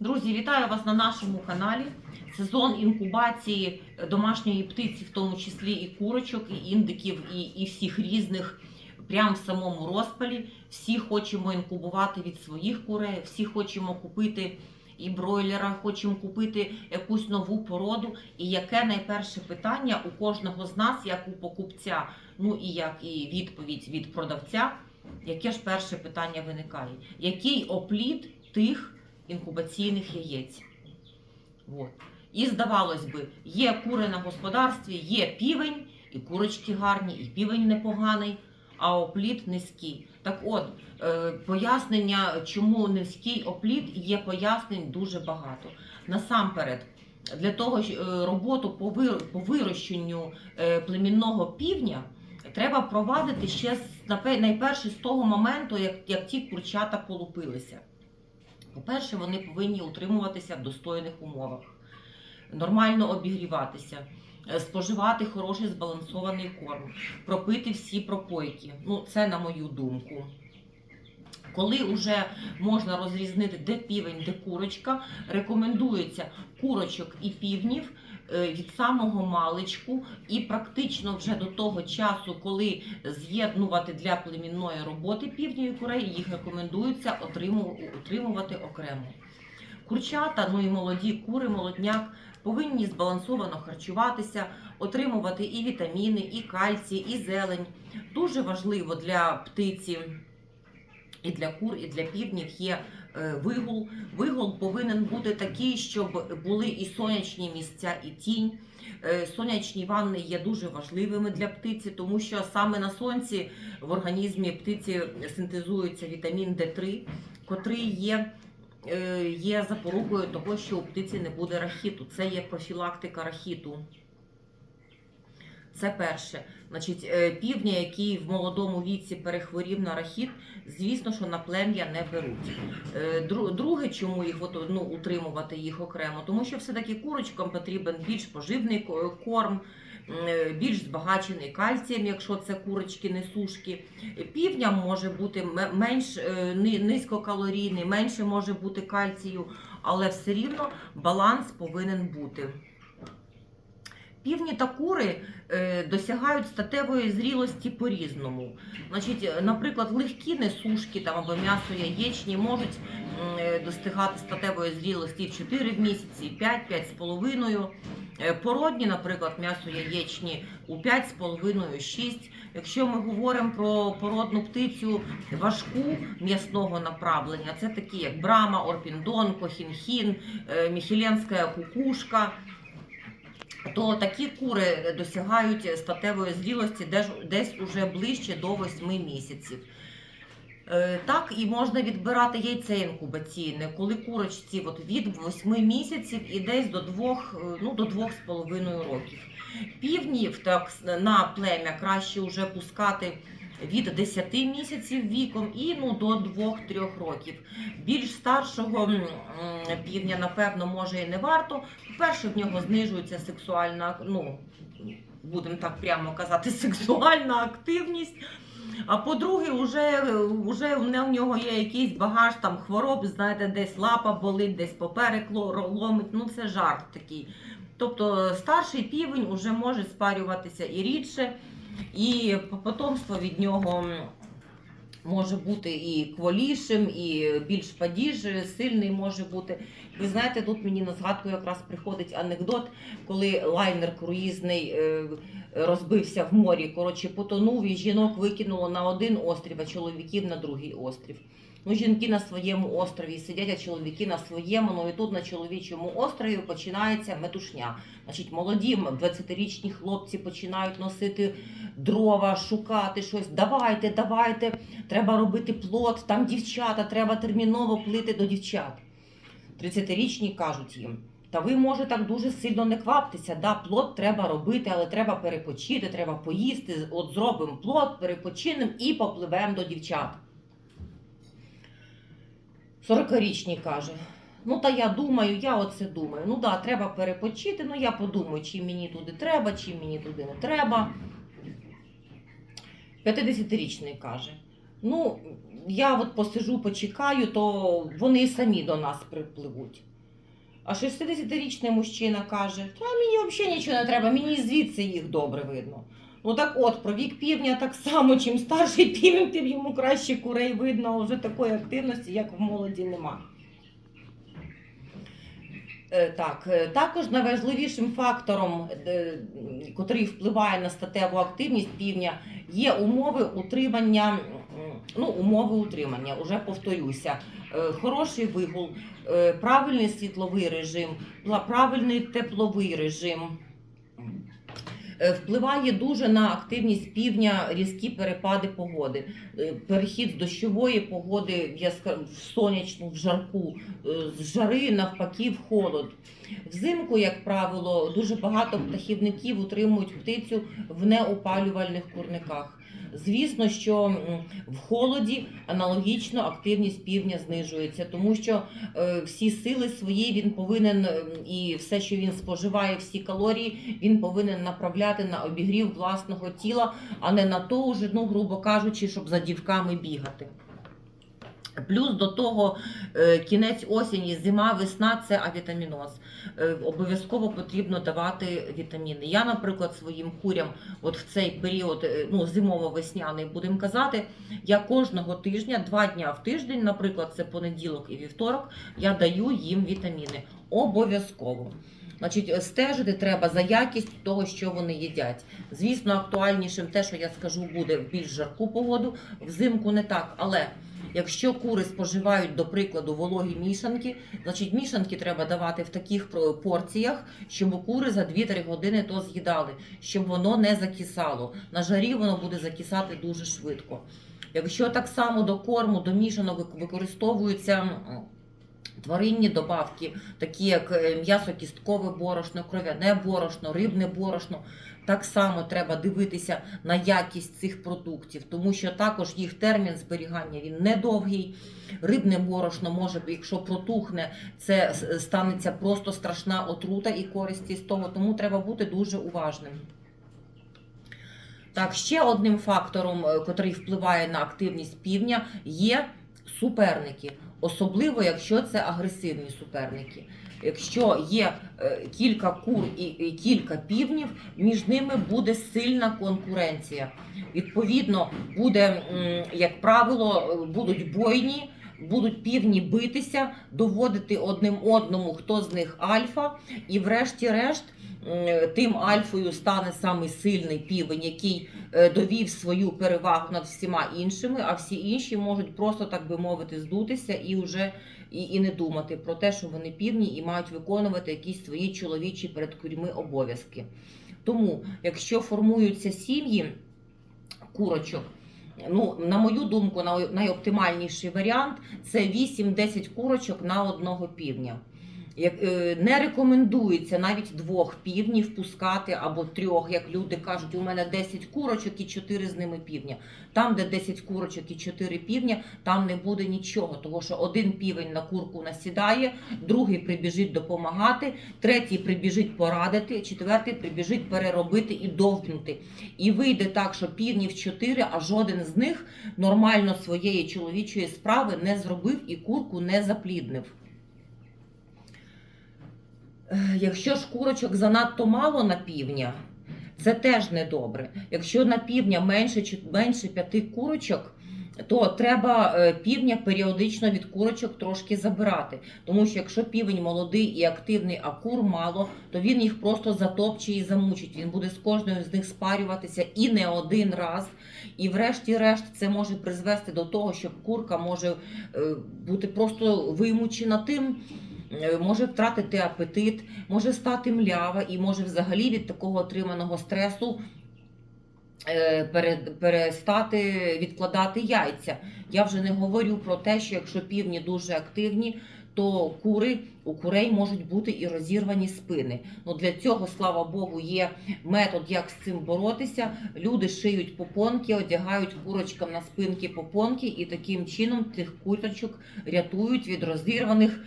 Друзі, вітаю вас на нашому каналі. Сезон інкубації домашньої птиці, в тому числі і курочок, і індиків, і, і всіх різних, прямо в самому розпалі. Всі хочемо інкубувати від своїх курей, всі хочемо купити і бройлера, хочемо купити якусь нову породу. І яке найперше питання у кожного з нас, як у покупця, ну і як і відповідь від продавця, яке ж перше питання виникає? Який опліт тих інкубаційних яєць? От. І здавалось би, є кури на господарстві, є півень, і курочки гарні, і півень непоганий, а опліт низький. Так от, е, пояснення, чому низький опліт, є пояснень дуже багато. Насамперед, для того е, роботу по вирощенню е, племінного півня треба провадити ще найперше з того моменту, як, як ті курчата полупилися. По-перше, вони повинні утримуватися в достойних умовах, нормально обігріватися, е, споживати хороший збалансований корм, пропити всі пропойки. Ну, це на мою думку. Коли вже можна розрізнити, де півень, де курочка, рекомендується курочок і півнів від самого маличку, і практично вже до того часу, коли з'єднувати для племінної роботи півнів і курей, їх рекомендується отриму- утримувати окремо. Курчата, ну і молоді кури, молодняк повинні збалансовано харчуватися, отримувати і вітаміни, і кальцій, і зелень. Дуже важливо для птиці. І для кур, і для півнів є е, вигул. Вигул повинен бути такий, щоб були і сонячні місця, і тінь. Е, Сонячні ванни є дуже важливими для птиці, тому що саме на сонці в організмі птиці синтезується вітамін Д3, котрий є, е, є запорукою того, що у птиці не буде рахіту. Це є профілактика рахіту. Це перше. Значить, е, півня, який в молодому віці перехворів на рахіт, звісно, що на плем'я не беруть. Е, Друге, чому їх от, ну, утримувати їх окремо, тому що все-таки курочкам потрібен більш поживний корм. е, Більш збагачений кальцієм, якщо це курочки, не сушки. Півням може бути менш низькокалорійний, менше може бути кальцію, але все рівно баланс повинен бути. Півні та кури е, досягають статевої зрілості по-різному. Значить, е, наприклад, легкі несушки там або м'ясо яєчні можуть е, достигати статевої зрілості в 4 місяці, 5, 5 з половиною. Породні, наприклад, м'ясо яєчні у 5 з половиною, 6. Якщо ми говоримо про породну птицю важку м'ясного направлення, це такі як брама, орпіндон, кохінхін, міхеленська кукушка то такі кури досягають статевої зрілості десь, уже ближче до 8 місяців. Е, Так і можна відбирати яйце інкубаційне, коли курочці от від 8 місяців і десь до 2, ну, до 2,5 років. Півнів так, на плем'я краще вже пускати від 10 місяців віком і ну, до 2-3 років. Більш старшого півня, напевно, може і не варто. По-перше, в нього знижується сексуальна, ну, будемо так прямо казати, сексуальна активність. А по-друге, вже, вже в нього є якийсь багаж там хвороб, знаєте, десь лапа болить, десь поперек ломить. Ну це жарт такий. Тобто старший півень вже може спарюватися і рідше, і потомство від нього може бути і кволішим, і більш падіж сильний може бути. Ви знаєте, тут мені на згадку якраз приходить анекдот, коли лайнер круїзний е, розбився в морі. Коротше, потонув і жінок викинуло на один острів, а чоловіків на другий острів. Ну, жінки на своєму острові сидять, а чоловіки на своєму. Ну і тут на чоловічому острові починається метушня. Значить, молоді 20-річні хлопці починають носити дрова, шукати щось. Давайте, давайте, треба робити плод, там дівчата, треба терміново плити до дівчат. 30-річні кажуть їм. Та ви може так дуже сильно не кваптеся. Да, плод треба робити, але треба перепочити, треба поїсти. От зробимо плод, перепочинемо і попливемо до дівчат. 40-річний каже: Ну, та я думаю, я оце думаю. Ну да, треба перепочити. Ну я подумаю, чи мені туди треба, чи мені туди не треба. 50-річний каже: Ну, я от посижу, почекаю, то вони самі до нас припливуть. А 60-річний мужчина каже: Та мені взагалі нічого не треба, мені звідси їх добре видно. Ну так от, про вік півня так само, чим старший півень, тим йому краще курей видно, а вже такої активності, як в молоді, нема. Е, Так, е, також найважливішим фактором, е, котрий впливає на статеву активність півня, є умови утримання. Ну, умови утримання, уже повторюся. Е, Хороший вигул, е, правильний світловий режим, правильний тепловий режим. Е, Впливає дуже на активність півдня різкі перепади погоди. Е, Перехід з дощової погоди в, в сонячну, в жарку, е, з жари навпаки в холод. Взимку, як правило, дуже багато птахівників утримують птицю в неопалювальних курниках. Звісно, що в холоді аналогічно активність півня знижується, тому що е, всі сили свої він повинен і все, що він споживає, всі калорії, він повинен направляти на обігрів власного тіла, а не на то, уже, ну, грубо кажучи, щоб за дівками бігати. Плюс до того е, кінець осені, зима, весна це авітаміноз. Е, Обов'язково потрібно давати вітаміни. Я, наприклад, своїм курям, от в цей період, е, ну зимово-весняний, будемо казати, я кожного тижня, два дня в тиждень, наприклад, це понеділок і вівторок, я даю їм вітаміни. Обов'язково. Значить, стежити треба за якістю того, що вони їдять. Звісно, актуальнішим те, що я скажу, буде в більш жарку погоду, взимку не так. Але якщо кури споживають, до прикладу, вологі мішанки, значить мішанки треба давати в таких порціях, щоб кури за 2-3 години то з'їдали, щоб воно не закисало. На жарі воно буде закисати дуже швидко. Якщо так само до корму, до мішанок використовуються. Тваринні добавки, такі як е, м'ясо кісткове борошно, кров'яне борошно, рибне борошно. Так само треба дивитися на якість цих продуктів, тому що також їх термін зберігання він недовгий. Рибне борошно може, якщо протухне, це станеться просто страшна отрута і користі з того, тому треба бути дуже уважним. Так, ще одним фактором, е, котрий впливає на активність півня, є суперники, особливо якщо це агресивні суперники. Якщо є е, кілька кур і, кілька півнів, між ними буде сильна конкуренція. Відповідно, буде, як правило, будуть бойні, будуть півні битися, доводити одним одному, хто з них альфа, і врешті-решт тим альфою стане самий сильний півень, який е, довів свою перевагу над всіма іншими, а всі інші можуть просто, так би мовити, здутися і вже і, і не думати про те, що вони півні і мають виконувати якісь свої чоловічі перед курьми обов'язки. Тому, якщо формуються сім'ї курочок, ну, на мою думку, най- найоптимальніший варіант це 8-10 курочок на одного півня. Як, е, не рекомендується навіть двох півнів пускати або трьох, як люди кажуть, у мене 10 курочок і 4 з ними півня. Там, де 10 курочок і 4 півня, там не буде нічого, тому що один півень на курку насідає, другий прибіжить допомагати, третій прибіжить порадити, четвертий прибіжить переробити і довбнути. І вийде так, що півнів 4, а жоден з них нормально своєї чоловічої справи не зробив і курку не запліднив. Е, Якщо ж курочок занадто мало на півня, це теж недобре. Якщо на півня менше, менше п'яти курочок, то треба е, півня періодично від курочок трошки забирати. Тому що якщо півень молодий і активний, а кур мало, то він їх просто затопче і замучить. Він буде з кожною з них спарюватися і не один раз. І врешті-решт це може призвести до того, що курка може е, бути просто вимучена тим, може втратити апетит, може стати млява і може взагалі від такого отриманого стресу е, перестати відкладати яйця. Я вже не говорю про те, що якщо півні дуже активні, то кури у курей можуть бути і розірвані спини. Ну для цього, слава Богу, є метод, як з цим боротися. Люди шиють попонки, одягають курочкам на спинки попонки, і таким чином тих курочок рятують від розірваних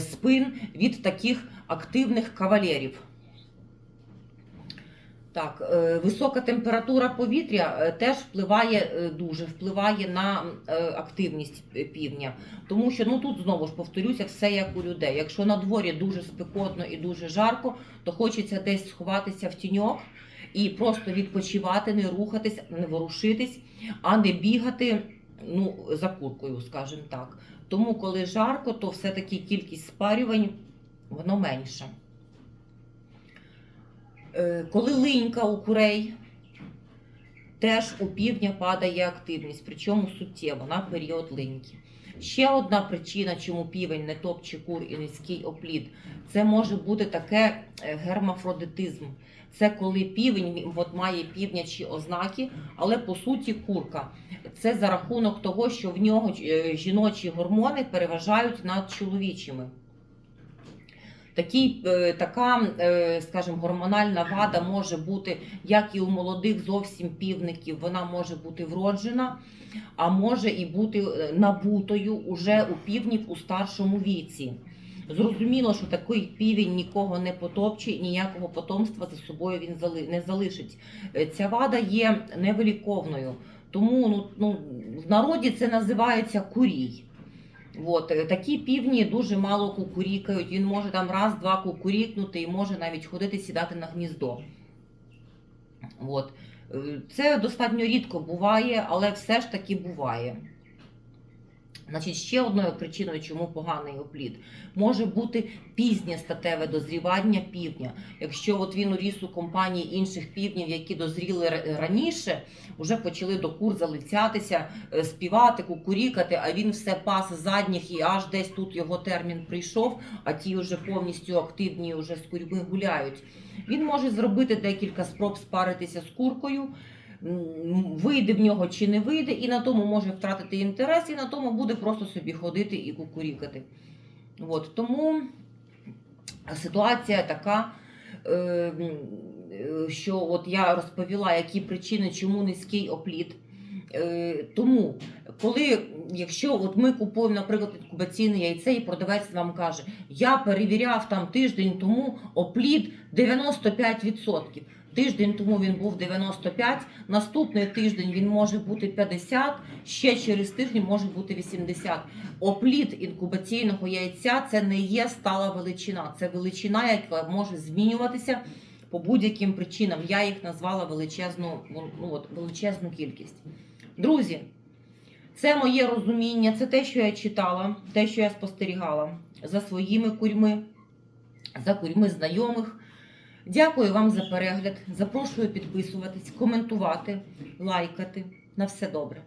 спин від таких активних кавалерів. Так, е, висока температура повітря е, теж впливає е, дуже впливає на активність півня. Тому що ну тут знову ж повторюся, все як у людей. Якщо на дворі дуже спекотно і дуже жарко, то хочеться десь сховатися в тіньок і просто відпочивати, не рухатись, не ворушитись, а не бігати ну, за куркою, скажімо так. Тому, коли жарко, то все-таки кількість спарювань воно менша. Е, Коли линька у курей, теж у півдня падає активність, причому суттєво на період линьки. Ще одна причина, чому півень не топче кур і низький оплід, це може бути таке е, гермафродитизм. Це коли півень от має півнячі ознаки, але по суті курка. Це за рахунок того, що в нього е, жіночі гормони переважають над чоловічими. Такий, е, така, е, скажімо, гормональна вада може бути як і у молодих зовсім півників, вона може бути вроджена, а може і бути е, набутою уже у півнів у старшому віці. Зрозуміло, що такий півень нікого не потопче, ніякого потомства за собою він не залишить. Ця вада є невиліковною. Тому ну, ну, в народі це називається курій. От, е, такі півні дуже мало кукурікають. Він може там раз-два кукурікнути і може навіть ходити сідати на гніздо. От. Е, Це достатньо рідко буває, але все ж таки буває. Значить, ще одною причиною, чому поганий оплід, може бути пізнє статеве дозрівання півня. Якщо от він уріс у компанії інших півнів, які дозріли раніше, вже почали до кур залицятися, е, співати, кукурікати, а він все пас задніх і аж десь тут його термін прийшов, а ті вже повністю активні вже з курьми гуляють. Він може зробити декілька спроб спаритися з куркою. Вийде в нього чи не вийде, і на тому може втратити інтерес, і на тому буде просто собі ходити і кукурікати. От, тому ситуація така, е, е, що от я розповіла, які причини, чому низький опліт. Е, Тому, коли, якщо от ми купуємо, наприклад, інкубаційне яйце, і продавець вам каже, я перевіряв там тиждень тому опліт 95%. Тиждень тому він був 95, наступний тиждень він може бути 50, ще через тиждень може бути 80. Опліт інкубаційного яйця це не є стала величина, це величина, яка може змінюватися по будь-яким причинам. Я їх назвала величезну, ну, от, величезну кількість. Друзі, це моє розуміння, це те, що я читала, те, що я спостерігала за своїми курьми, за курьми знайомих. Дякую вам за перегляд. Запрошую підписуватись, коментувати, лайкати. На все добре.